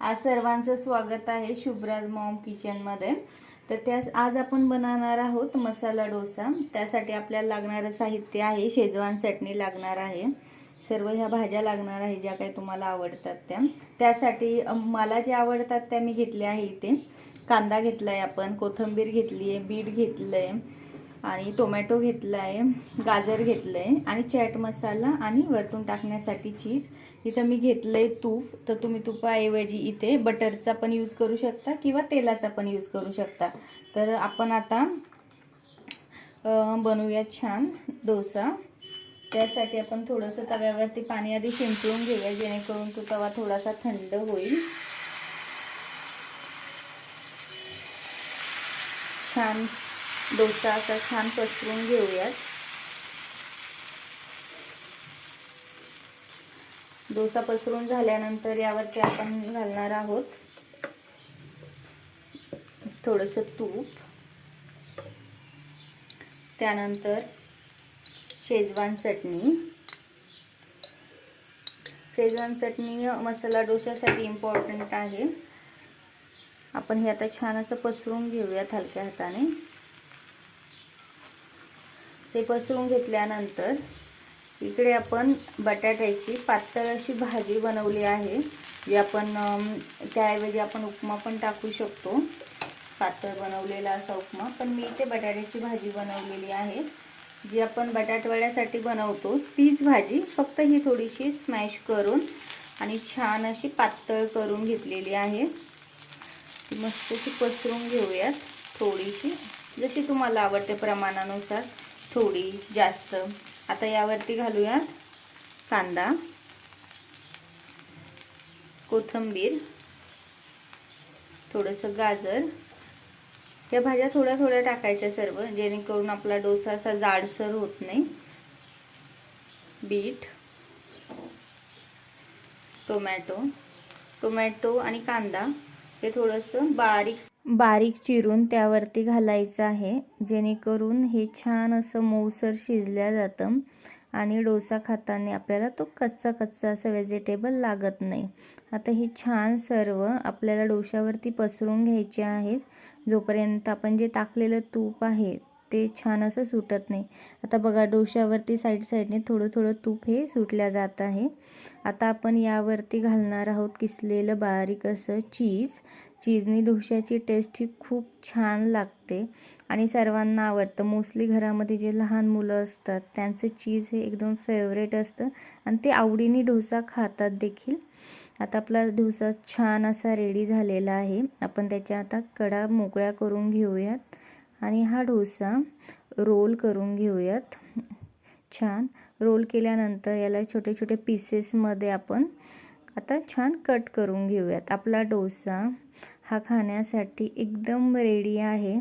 आज सर्वांचं स्वागत आहे शुभ्राज मॉम किचनमध्ये तर त्या आज आपण बनवणार आहोत मसाला डोसा. त्यासाठी आपल्याला लागणारं साहित्य आहे शेजवान चटणी लागणार आहे. सर्व ह्या भाज्या लागणार आहे ज्या काही तुम्हाला आवडतात त्या. त्यासाठी मला ज्या आवडतात त्या मी घेतल्या आहे इथे. कांदा घेतला आहे आपण कोथिंबीर घेतली आहे बीट घेतलं आहे आणि टोमॅटो घेतला आहे गाजर घेतलं आहे आणि चॅट मसाला आणि वरतून टाकण्यासाठी चीज. इथं मी घेतलं आहे तूप तर तुम्ही तुपाऐवजी इथे बटरचा पण यूज करू शकता किंवा तेलाचा पण यूज करू शकता. तर आपण आता बनवूया छान डोसा. त्यासाठी आपण थोडंसं तव्यावरती पाणी आधी शिंपळून घेऊया जेणेकरून तो तवा थोडासा थंड होईल. छान डोसा असा छान पसरून घेऊयात. डोसा पसरून झाल्यानंतर यावरती आपण घालणार आहोत. थोडंसं तूप. त्यानंतर शेजवान चटणी. शेजवान चटणी मसाला डोशासाठी इम्पॉर्टंट आहे. आपण हे आता छान असं पसरून घेऊयात हलक्या हाताने. ते पसरून घेतल्यानंतर इकडे आपण बटाट्याची पातळ अशी भाजी बनवली आहे. जी आपण त्याऐवजी आपण उपमा पण टाकू शकतो. पातळ बनवलेला असा उपमा. पण मी इथे बटाट्याची भाजी बनवलेली आहे. जी आपण बटाटवड्यासाठी बनवतो तीच भाजी फक्त ही थोडीशी स्मॅश करून आणि छान अशी पातळ करून घेतलेली आहे. ती मस्त अशी पसरून घेऊयात थोडीशी. जशी तुम्हाला आवडते प्रमाणानुसार. थोडी जास्त. आता यावरती घालूयात कांदा कोथिंबीर थोडंसं गाजर. या भाज्या थोड्या थोड्या टाकायच्या सर्व जेणेकरून आपला डोसा असा जाडसर होत नाही. बीट टोमॅटो टोमॅटो आणि कांदा. हे थोडंसं बारीक बारीक चिरून त्यावरती घालायचं आहे. जेणेकरून हे छान असं मऊसर शिजल्या जातं आणि डोसा खाताना आपल्याला तो कच्चा कच्चा असं व्हेजिटेबल लागत नाही. आता हे छान सर्व आपल्याला डोशावरती पसरून घ्यायचे आहेत. जोपर्यंत आपण जे टाकलेलं तूप आहे ते छान असं सुटत नाही. आता बघा डोशावरती साईड साईडने थोडं थोडं तूप हे सुटल्या जात आहे. आता आपण यावरती घालणार आहोत किसलेलं बारीक असं चीज. चीजनी डोशाची टेस्ट ही खूप छान लागते आणि सर्वांना आवडतं. मोस्टली घरामध्ये जे लहान मुलं असतात त्यांचं चीज हे एकदम फेवरेट असतं आणि ते आवडीने डोसा खातात देखील. आता आपला डोसा छान असा रेडी झालेला आहे. आपण त्याच्या आता कडा मोकळ्या करून घेऊयात. आणि हा डोसा रोल करून घेऊयात. छान. रोल केल्यानंतर याला छोटे छोटे पीसेसमध्ये आपण आता छान कट करून घेऊयात. आपला डोसा हा खाण्यासाठी एकदम रेडी आहे.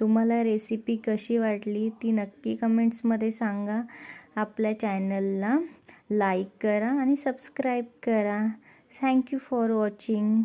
तुम्हाला रेसिपी कशी वाटली ती नक्की कमेंट्समध्ये सांगा. आपल्या चॅनलला लाईक करा आणि सबस्क्राईब करा. Thank you for watching